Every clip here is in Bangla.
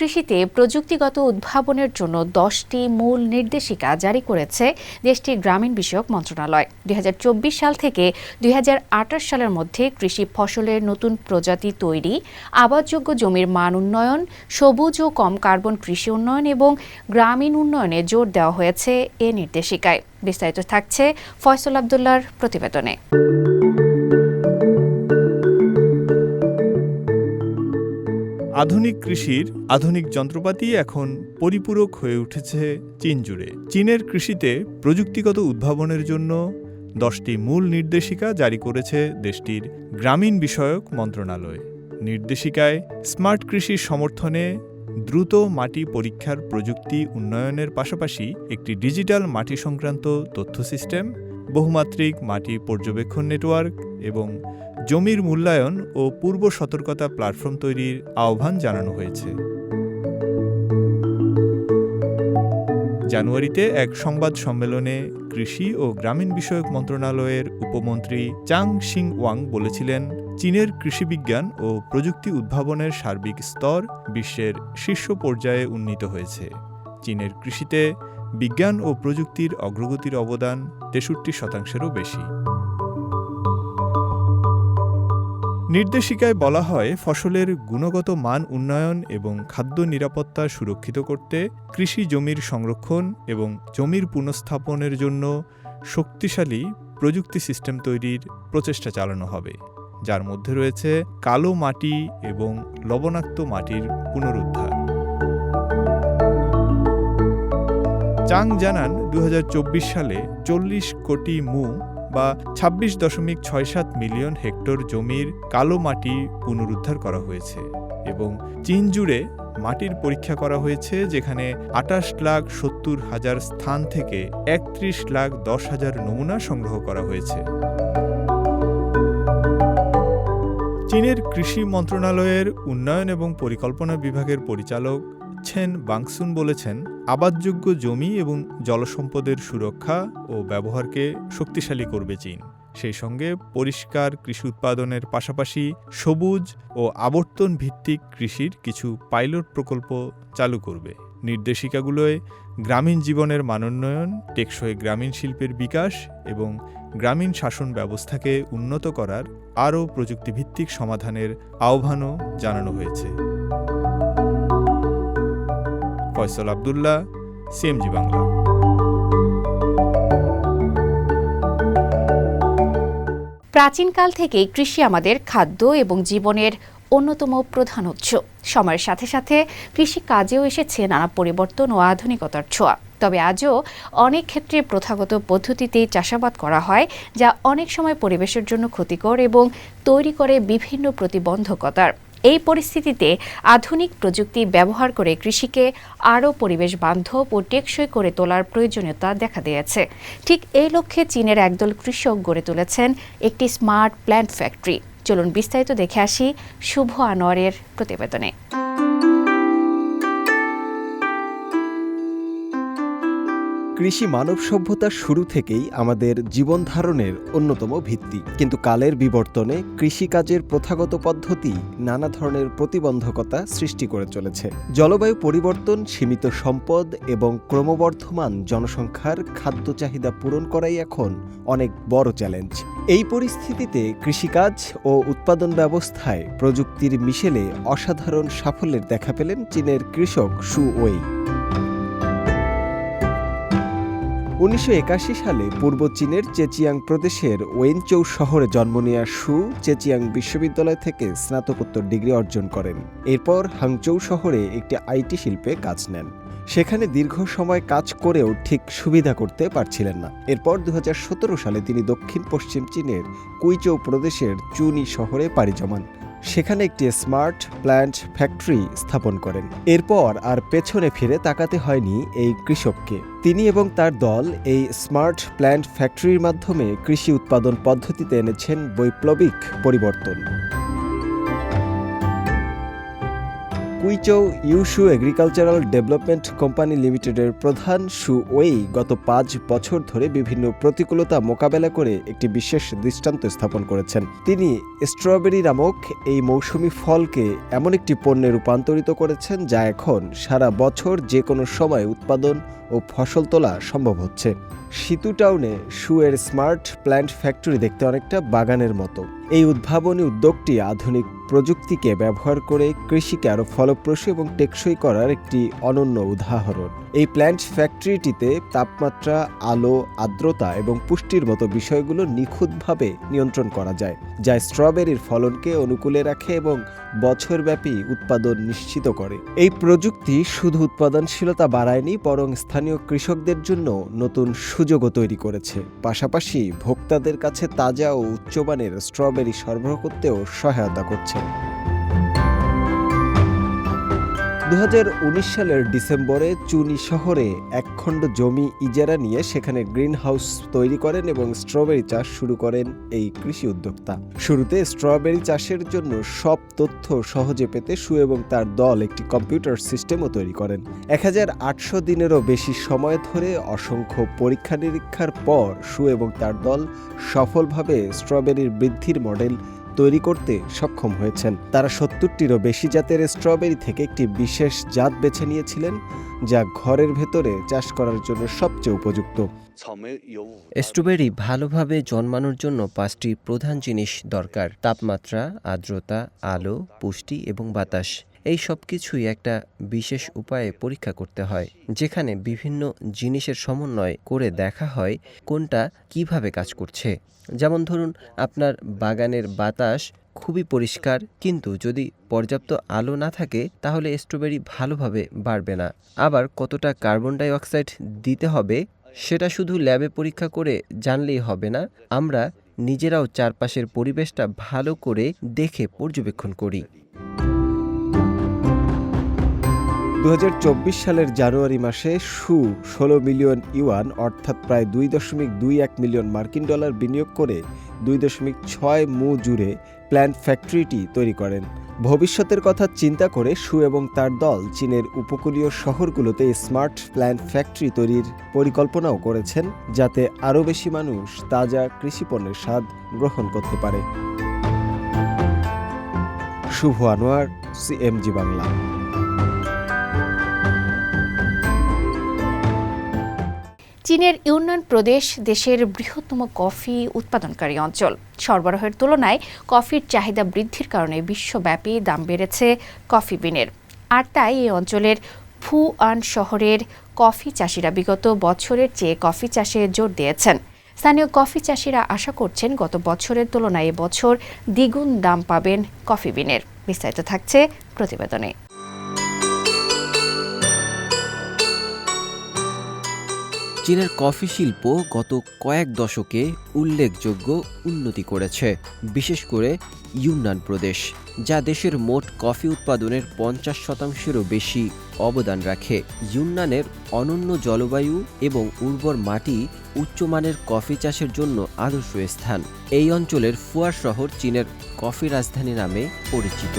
কৃষিতে প্রযুক্তিগত উদ্ভাবনের জন্য দশটি মূল নির্দেশিকা জারি করেছে দেশটির গ্রামীণ বিষয়ক মন্ত্রণালয়। দুই হাজার চব্বিশ সাল থেকে দুই হাজার আঠাশ সালের মধ্যে কৃষি ফসলের নতুন প্রজাতি তৈরি, আবাদযোগ্য জমির মান উন্নয়ন, সবুজ ও কম কার্বন কৃষি উন্নয়ন এবং গ্রামীণ উন্নয়নে জোর দেওয়া হয়েছে এ নির্দেশিকায়। বিস্তারিত থাকছে ফয়সল আবদুল্লার প্রতিবেদনে। আধুনিক কৃষির আধুনিক যন্ত্রপাতি এখন পরিপূরক হয়ে উঠেছে চীন জুড়ে। চীনের কৃষিতে প্রযুক্তিগত উদ্ভাবনের জন্য দশটি মূল নির্দেশিকা জারি করেছে দেশটির গ্রামীণ বিষয়ক মন্ত্রণালয়। নির্দেশিকায় স্মার্ট কৃষির সমর্থনে দ্রুত মাটি পরীক্ষার প্রযুক্তি উন্নয়নের পাশাপাশি একটি ডিজিটাল মাটি সংক্রান্ত তথ্য সিস্টেম, বহুমাত্রিক মাটি পর্যবেক্ষণ নেটওয়ার্ক এবং জমির মূল্যায়ন ও পূর্ব সতর্কতা প্ল্যাটফর্ম তৈরির আহ্বান জানানো হয়েছে। জানুয়ারিতে এক সংবাদ সম্মেলনে কৃষি ও গ্রামীণ বিষয়ক মন্ত্রণালয়ের উপমন্ত্রী চাং শিং ওয়াং বলেছিলেন, চীনের কৃষিবিজ্ঞান ও প্রযুক্তি উদ্ভাবনের সার্বিক স্তর বিশ্বের শীর্ষ পর্যায়ে উন্নীত হয়েছে। চীনের কৃষিতে বিজ্ঞান ও প্রযুক্তির অগ্রগতির অবদান তেষট্টি শতাংশেরও বেশি। নির্দেশিকায় বলা হয়, ফসলের গুণগত মান উন্নয়ন এবং খাদ্য নিরাপত্তা সুরক্ষিত করতে কৃষি জমির সংরক্ষণ এবং জমির পুনঃস্থাপনের জন্য শক্তিশালী প্রযুক্তি সিস্টেম তৈরির প্রচেষ্টা চালানো হবে, যার মধ্যে রয়েছে কালো মাটি এবং লবণাক্ত মাটির পুনরুদ্ধার। চাং জানান দু হাজার চব্বিশ সালে চল্লিশ কোটি মু বা ছাব্বিশ দশমিক ছয় সাত মিলিয়ন হেক্টর জমির কালো মাটি পুনরুদ্ধার করা হয়েছে এবং চীন জুড়ে মাটির পরীক্ষা করা হয়েছে যেখানে আটাশ লাখ সত্তর হাজার স্থান থেকে একত্রিশ লাখ দশ হাজার নমুনা সংগ্রহ করা হয়েছে। চীনের কৃষি মন্ত্রণালয়ের উন্নয়ন এবং পরিকল্পনা বিভাগের পরিচালক ছেন বাংসুন বলেছেন, আবাদযোগ্য জমি এবং জলসম্পদের সুরক্ষা ও ব্যবহারকে শক্তিশালী করবে চীন। সেই সঙ্গে পরিষ্কার কৃষি উৎপাদনের পাশাপাশি সবুজ ও আবর্তন ভিত্তিক কৃষির কিছু পাইলট প্রকল্প চালু করবে। নির্দেশিকাগুলোয় গ্রামীণ জীবনের মানোন্নয়ন, টেকসই গ্রামীণ শিল্পের বিকাশ এবং গ্রামীণ শাসন ব্যবস্থাকে উন্নত করার আরও প্রযুক্তিভিত্তিক সমাধানের আহ্বানও জানানো হয়েছে। ফয়সল আবদুল্লাহ, সিএমজি বাংলা। প্রাচীনকাল থেকেই কৃষি আমাদের খাদ্য এবং জীবনের অন্যতম প্রধান উৎস। সময়ের সাথে সাথে কৃষি কাজেও এসেছে নানা পরিবর্তন ও আধুনিকতার ছোঁয়া। তবে আজও অনেক ক্ষেত্রে প্রথাগত পদ্ধতিতেই চাষাবাদ করা হয়, যা অনেক সময় পরিবেশের জন্য ক্ষতিকর এবং তৈরি করে বিভিন্ন প্রতিবন্ধকতার। এই পরিস্থিতিতে আধুনিক প্রযুক্তি ব্যবহার করে কৃষিকে আরও পরিবেশ বান্ধব ও টেকসই করে তোলার প্রয়োজনীয়তা দেখা দিয়েছে। ঠিক এই লক্ষ্যে চীনের একদল কৃষক গড়ে তুলেছেন একটি স্মার্ট প্ল্যান্ট ফ্যাক্টরি। চলুন বিস্তারিত দেখে আসি শুভ আনোয়ারের প্রতিবেদনে। কৃষি মানব সভ্যতার শুরু থেকেই আমাদের জীবন ধারণের অন্যতম ভিত্তি। কিন্তু কালের বিবর্তনে কৃষিকাজের প্রথাগত পদ্ধতি নানা ধরনের প্রতিবন্ধকতা সৃষ্টি করে চলেছে। জলবায়ু পরিবর্তন, সীমিত সম্পদ এবং ক্রমবর্ধমান জনসংখ্যার খাদ্য চাহিদা পূরণ করাই এখন অনেক বড় চ্যালেঞ্জ। এই পরিস্থিতিতে কৃষিকাজ ও উৎপাদন ব্যবস্থায় প্রযুক্তির মিশেলে অসাধারণ সাফল্যের দেখা পেলেন চীনের কৃষক সু ওয়েই। উনিশশো একাশি সালে পূর্ব চীনের চেচিয়াং প্রদেশের ওয়েনচৌ শহরে জন্ম নেওয়া সু চেচিয়াং বিশ্ববিদ্যালয় থেকে স্নাতকোত্তর ডিগ্রি অর্জন করেন। এরপর হাংচৌ শহরে একটি আইটি শিল্পে কাজ নেন। সেখানে দীর্ঘ সময় কাজ করেও ঠিক সুবিধা করতে পারছিলেন না। এরপর দু হাজার সতেরো সালে তিনি দক্ষিণ পশ্চিম চীনের কুইচৌ প্রদেশের চুনি শহরে পাড়ি জমান। সেখানে একটি স্মার্ট প্ল্যান্ট ফ্যাক্টরি স্থাপন করেন। এরপর আর পেছনে ফিরে তাকাতে হয়নি এই কৃষককে। তিনি এবং তার দল এই স্মার্ট প্ল্যান্ট ফ্যাক্টরির মাধ্যমে কৃষি উৎপাদন পদ্ধতিতে এনেছেন বৈপ্লবিক পরিবর্তন। Kweichow Yushu agricultural development company লিমিটেডের প্রধান সু ওয়েই গত পাঁচ বছর ধরে বিভিন্ন প্রতিকূলতা মোকাবেলা করে একটি বিশেষ দৃষ্টান্ত স্থাপন করেছেন। তিনি স্ট্রবেরি নামক এই মৌসুমি ফলকে এমন একটি পণ্যে রূপান্তরিত করেছেন যা এখন সারা বছর যে কোনো সময় উৎপাদন ও ফসল তোলা সম্ভব হচ্ছে। সিতু টাউনে শুয়ের স্মার্ট প্ল্যান্ট ফ্যাক্টরি দেখতে অনেকটা বাগানের মতো। এই উদ্ভাবনী উদ্যোগটি আধুনিক প্রযুক্তিকে ব্যবহার করে কৃষিকে আরও ফলপ্রসূ এবং টেকসই করার একটি অনন্য উদাহরণ। এই প্ল্যান্ট ফ্যাক্টরিটিতে তাপমাত্রা, আলো, আর্দ্রতা এবং পুষ্টির মতো বিষয়গুলো নিখুঁতভাবে নিয়ন্ত্রণ করা যায়, যা স্ট্রবেরির ফলনকে অনুকূলে রাখে এবং বছরব্যাপী উৎপাদন নিশ্চিত করে। এই প্রযুক্তি শুধু উৎপাদনশীলতা বাড়ায়নি, বরং স্থানীয় কৃষকদের জন্য নতুন সুযোগও তৈরি করেছে। পাশাপাশি ভোক্তাদের কাছে তাজা ও উচ্চমানের স্ট্রবেরি সরবরাহ করতেও সহায়তা করছে। দু সালের ডিসেম্বরে চুনি শহরে একখণ্ড জমি ইজারা নিয়ে সেখানে গ্রিন হাউস তৈরি করেন এবং স্ট্রবেরি চাষ শুরু করেন এই কৃষি উদ্যোক্তা। শুরুতে স্ট্রবেরি চাষের জন্য সব তথ্য সহজে পেতে সু এবং তার দল একটি কম্পিউটার সিস্টেমও তৈরি করেন। এক হাজার আটশো দিনেরও বেশি সময় ধরে অসংখ্য পরীক্ষা নিরীক্ষার পর সু এবং তার দল সফলভাবে স্ট্রবেরির বৃদ্ধির মডেল তৈরি করতে সক্ষম হয়েছেন। তারা সত্তরটিরও বেশি জাতের স্ট্রবেরি থেকে একটি বিশেষ জাত বেছে নিয়েছিলেন, যা ঘরের ভেতরে চাষ করার জন্য সবচেয়ে উপযুক্ত। স্ট্রবেরি ভালোভাবে জন্মানোর জন্য পাঁচটি প্রধান জিনিস দরকার। তাপমাত্রা, আর্দ্রতা, আলো, পুষ্টি এবং বাতাস। এই সব কিছুই একটা বিশেষ উপায়ে পরীক্ষা করতে হয়, যেখানে বিভিন্ন জিনিসের সমন্বয় করে দেখা হয় কোনটা কীভাবে কাজ করছে। যেমন ধরুন, আপনার বাগানের বাতাস খুবই পরিষ্কার, কিন্তু যদি পর্যাপ্ত আলো না থাকে, তাহলে স্ট্রবেরি ভালোভাবে বাড়বে না। আবার কতটা কার্বন ডাই অক্সাইড দিতে হবে, সেটা শুধু ল্যাবে পরীক্ষা করে জানলেই হবে না, আমরা নিজেরাও চারপাশের পরিবেশটা ভালো করে দেখে পর্যবেক্ষণ করি। দু হাজার চব্বিশ সালের জানুয়ারি মাসে সু ষোলো মিলিয়ন ইউয়ান, অর্থাৎ প্রায় দুই দশমিক দুই এক মিলিয়ন মার্কিন ডলার বিনিয়োগ করে দুই দশমিক ছয় মু জুড়ে প্ল্যান্ট ফ্যাক্টরিটি তৈরি করেন। ভবিষ্যতের কথা চিন্তা করে সু এবং তার দল চীনের উপকূলীয় শহরগুলোতে স্মার্ট প্ল্যান্ট ফ্যাক্টরি তৈরির পরিকল্পনাও করেছেন, যাতে আরও বেশি মানুষ তাজা কৃষিপণ্যের স্বাদ গ্রহণ করতে পারে। শুভ আনোয়ার, সিএমজি বাংলা। চীনের ইউনান প্রদেশ দেশের বৃহত্তম কফি উৎপাদনকারী অঞ্চল। সরবরাহের তুলনায় কফির চাহিদা বৃদ্ধির কারণে বিশ্বব্যাপী দাম বেড়েছে কফি বিনের। আর তাই এই অঞ্চলের ফুআন শহরের কফি চাষিরা বিগত বছরের চেয়ে কফি চাষে জোর দিয়েছেন। স্থানীয় কফি চাষিরা আশা করছেন গত বছরের তুলনায় এবছর দ্বিগুণ দাম পাবেন কফি বিনের। বিস্তারিত থাকছে প্রতিবেদনে। চীনের কফি শিল্প গত কয়েক দশকে উল্লেখযোগ্য উন্নতি করেছে, বিশেষ করে ইউনান প্রদেশ, যা দেশের মোট কফি উৎপাদনের পঞ্চাশ শতাংশেরও বেশি অবদান রাখে। ইউনানের অনন্য জলবায়ু এবং উর্বর মাটি উচ্চমানের কফি চাষের জন্য আদর্শ স্থান। এই অঞ্চলের ফুয়ার শহর চীনের কফি রাজধানী নামে পরিচিত।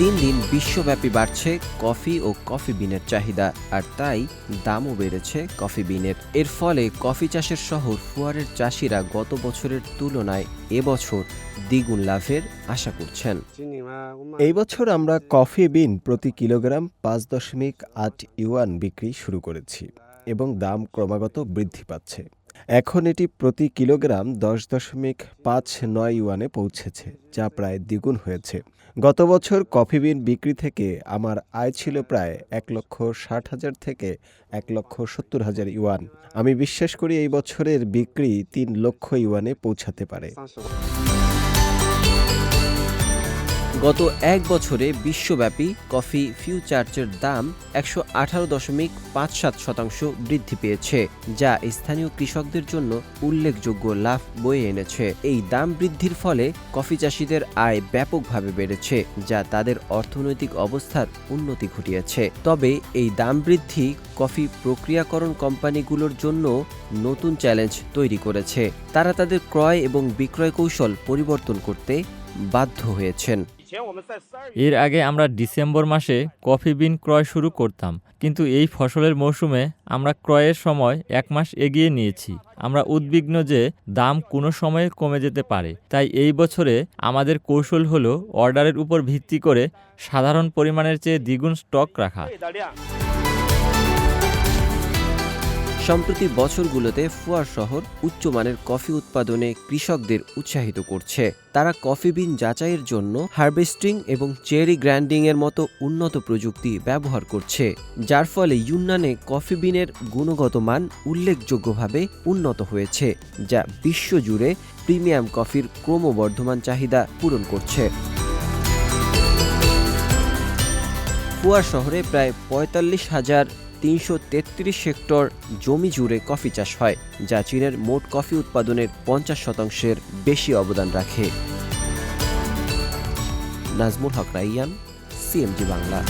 দিন দিন বিশ্বব্যাপী বাড়ছে কফি ও কফি বিনের চাহিদা, আর তাই দামও বেড়েছে কফি বিনের। এর ফলে কফি চাষের শহর ফুয়ারের চাষিরা গত বছরের তুলনায় এবছর দ্বিগুণ লাভের আশা করছেন। এই বছর আমরা কফি বিন প্রতি কিলোগ্রাম পাঁচ দশমিক আট ইউয়ান বিক্রি শুরু করেছি এবং দাম ক্রমাগত বৃদ্ধি পাচ্ছে। এখন এটি প্রতি কিলোগ্রাম দশ দশমিক পাঁচ নয় ইউয়ানে পৌঁছেছে, যা প্রায় দ্বিগুণ হয়েছে। গত বছর কফি বিন বিক্রি থেকে আমার আয় ছিল প্রায় এক লক্ষ ষাট হাজার থেকে এক লক্ষ সত্তর হাজার ইউয়ান। আমি বিশ্বাস করি এই বছরের বিক্রি তিন লক্ষ ইউয়ানে পৌঁছাতে পারে। গত এক বছরে বিশ্বব্যাপী কফি ফিউচার্চের দাম একশো আঠারো দশমিক পাঁচ সাত শতাংশ বৃদ্ধি পেয়েছে, যা স্থানীয় কৃষকদের জন্য উল্লেখযোগ্য লাভ বয়ে এনেছে। এই দাম বৃদ্ধির ফলে কফি চাষিদের আয় ব্যাপকভাবে বেড়েছে, যা তাদের অর্থনৈতিক অবস্থার উন্নতি ঘটিয়েছে। তবে এই দাম বৃদ্ধি কফি প্রক্রিয়াকরণ কোম্পানিগুলোর জন্য নতুন চ্যালেঞ্জ তৈরি করেছে। তারা তাদের ক্রয় এবং বিক্রয় কৌশল পরিবর্তন করতে বাধ্য হয়েছেন। এর আগে আমরা ডিসেম্বর মাসে কফি বিন ক্রয় শুরু করতাম, কিন্তু এই ফসলের মৌসুমে আমরা ক্রয়ের সময় এক মাস এগিয়ে নিয়েছি। আমরা উদ্বিগ্ন যে দাম কোনো সময়ে কমে যেতে পারে। তাই এই বছরে আমাদের কৌশল হলো অর্ডারের উপর ভিত্তি করে সাধারণ পরিমাণের চেয়ে দ্বিগুণ স্টক রাখা। সম্প্রতি বছরগুলোতে ফুয়ার শহর উচ্চমানের কফি উৎপাদনে কৃষকদের উৎসাহিত করছে। তারা কফি বিন যাচাইয়ের জন্য হারভেস্টিং এবং চেরি গ্র্যান্ডিং এর মতো উন্নত প্রযুক্তি ব্যবহার করছে, যার ফলে ইউনানে কফি বিনের গুণগত মান উল্লেখযোগ্যভাবে উন্নত হয়েছে, যা বিশ্বজুড়ে প্রিমিয়াম কফির ক্রমবর্ধমান চাহিদা পূরণ করছে। ফুয়ার শহরে প্রায় পঁয়তাল্লিশ হাজার তিনশো তেত্রিশ হেক্টর জমি জুড়ে কফি চাষ হয়, যা চীনের মোট কফি উৎপাদনের পঞ্চাশ শতাংশের বেশি অবদান রাখে। নাজমুল হক রাইয়ান, সিএমজি বাংলা।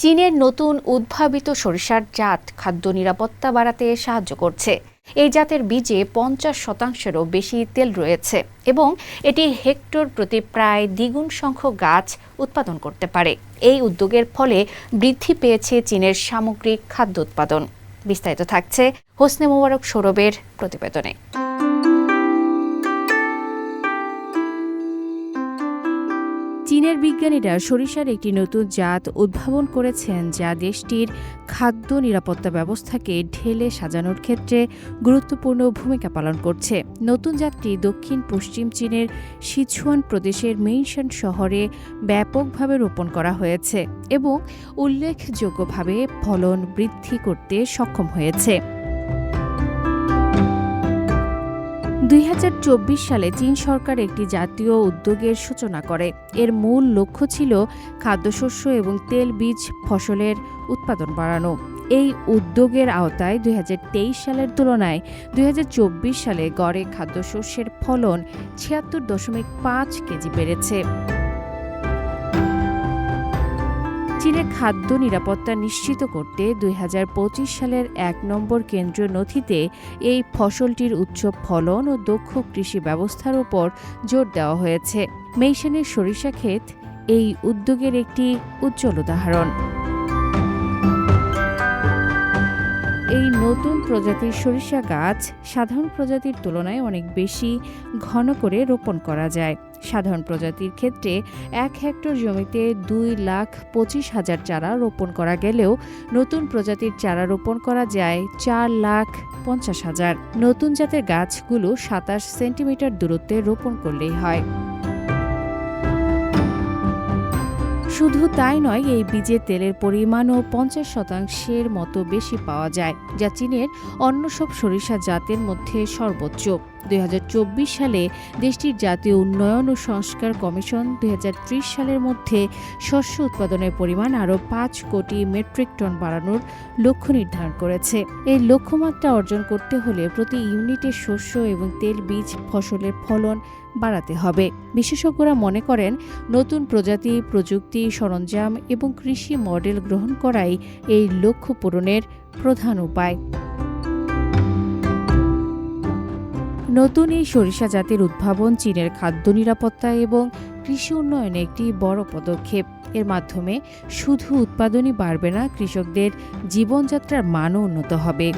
চীনের নতুন উদ্ভাবিত সরিষার জাত খাদ্য নিরাপত্তা বাড়াতে সাহায্য করছে। এই জাতের বীজে পঞ্চাশ শতাংশেরও বেশি তেল রয়েছে এবং এটি হেক্টর প্রতি প্রায় দ্বিগুণ সংখ্যক গাছ উৎপাদন করতে পারে। এই উদ্যোগের ফলে বৃদ্ধি পেয়েছে চীনের সামগ্রিক খাদ্য উৎপাদন। বিস্তারিত থাকছে হোসনে মোবারক সৌরভের প্রতিবেদনে। বিজ্ঞানীরা সরিষার একটি নতুন জাত উদ্ভাবন করেছেন যা দেশটির খাদ্য নিরাপত্তা ব্যবস্থাকে ঢেলে সাজানোর ক্ষেত্রে গুরুত্বপূর্ণ ভূমিকা পালন করছে। নতুন জাতটি দক্ষিণ, পশ্চিম চীনের সিচুয়ান প্রদেশের মেইনশান শহরে ব্যাপকভাবে রোপণ করা হয়েছে এবং উল্লেখযোগ্যভাবে ফলন বৃদ্ধি করতে সক্ষম হয়েছে। দুই হাজার চব্বিশ সালে চীন সরকার একটি জাতীয় উদ্যোগের সূচনা করে। এর মূল লক্ষ্য ছিল খাদ্যশস্য এবং তেল বীজ ফসলের উৎপাদন বাড়ানো। এই উদ্যোগের আওতায় দুই হাজার তেইশ সালের তুলনায় দুই হাজার চব্বিশ সালে গড়ে খাদ্যশস্যের ফলন ছিয়াত্তর দশমিক পাঁচ কেজি বেড়েছে। চীনের খাদ্য নিরাপত্তা নিশ্চিত করতে দুই হাজার পঁচিশ সালের এক নম্বর কেন্দ্রীয় নথিতে এই ফসলটির উচ্চ ফলন ও দক্ষ কৃষি ব্যবস্থার উপর জোর দেওয়া হয়েছে। মেইশানের সরিষা ক্ষেত এই উদ্যোগের একটি উজ্জ্বল উদাহরণ। নতুন প্রজাতির সরিষা গাছ সাধারণ প্রজাতির তুলনায় অনেক বেশি ঘন করে রোপণ করা যায়। সাধারণ প্রজাতির ক্ষেত্রে এক হেক্টর জমিতে দুই লাখ পঁচিশ হাজার চারা রোপণ করা গেলেও নতুন প্রজাতির চারা রোপণ করা যায় চার লাখ পঞ্চাশ হাজার। নতুন জাতের গাছগুলো সাতাশ সেন্টিমিটার দূরত্বে রোপণ করলেই হয়। শুধু তাই নয়, এই বীজে তেলের পরিমাণও পঞ্চাশ শতাংশের মতো বেশি পাওয়া যায়, যা চীনের অন্য সব সরিষা জাতের মধ্যে সর্বোচ্চ। দুই হাজার চব্বিশ সালে দেশটির জাতীয় উন্নয়ন ও সংস্কার কমিশন দুই হাজার ত্রিশ সালের মধ্যে শস্য উৎপাদনের পরিমাণ আরও পাঁচ কোটি মেট্রিক টন বাড়ানোর লক্ষ্য নির্ধারণ করেছে। এই লক্ষ্যমাত্রা অর্জন করতে হলে প্রতি ইউনিটে শস্য এবং তেল বীজ ফসলের ফলন বাড়াতে হবে। বিশেষজ্ঞরা মনে করেন, নতুন প্রজাতি, প্রযুক্তি, সরঞ্জাম এবং কৃষি মডেল গ্রহণ করাই এই লক্ষ্য পূরণের প্রধান উপায়। নতুন এই সরিষা জাতের উদ্ভাবন চীনের খাদ্য নিরাপত্তা এবং কৃষি উন্নয়নে একটি বড় পদক্ষেপ। এর মাধ্যমে শুধু উৎপাদনই বাড়বে না, কৃষকদের জীবনযাত্রার মানও উন্নত হবে।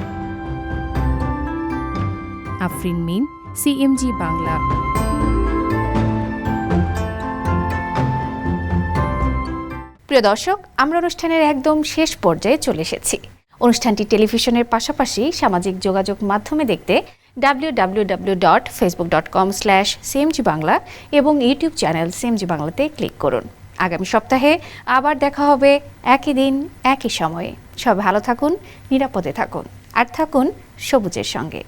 আফরিন মিন সিএমজি বাংলা। প্রিয় দর্শক, আমরা অনুষ্ঠানের একদম শেষ পর্যায়ে চলে এসেছি। অনুষ্ঠানটি টেলিভিশনের পাশাপাশি সামাজিক যোগাযোগ মাধ্যমে দেখতে W W W dot Facebook dot com slash CMG Bangla এবং ইউটিউব চ্যানেল সিএমজি বাংলাতে ক্লিক করুন। আগামী সপ্তাহে আবার দেখা হবে একই দিন, একই সময়ে। সব ভালো থাকুন, নিরাপদে থাকুন। আর থাকুন সবুজের সঙ্গে।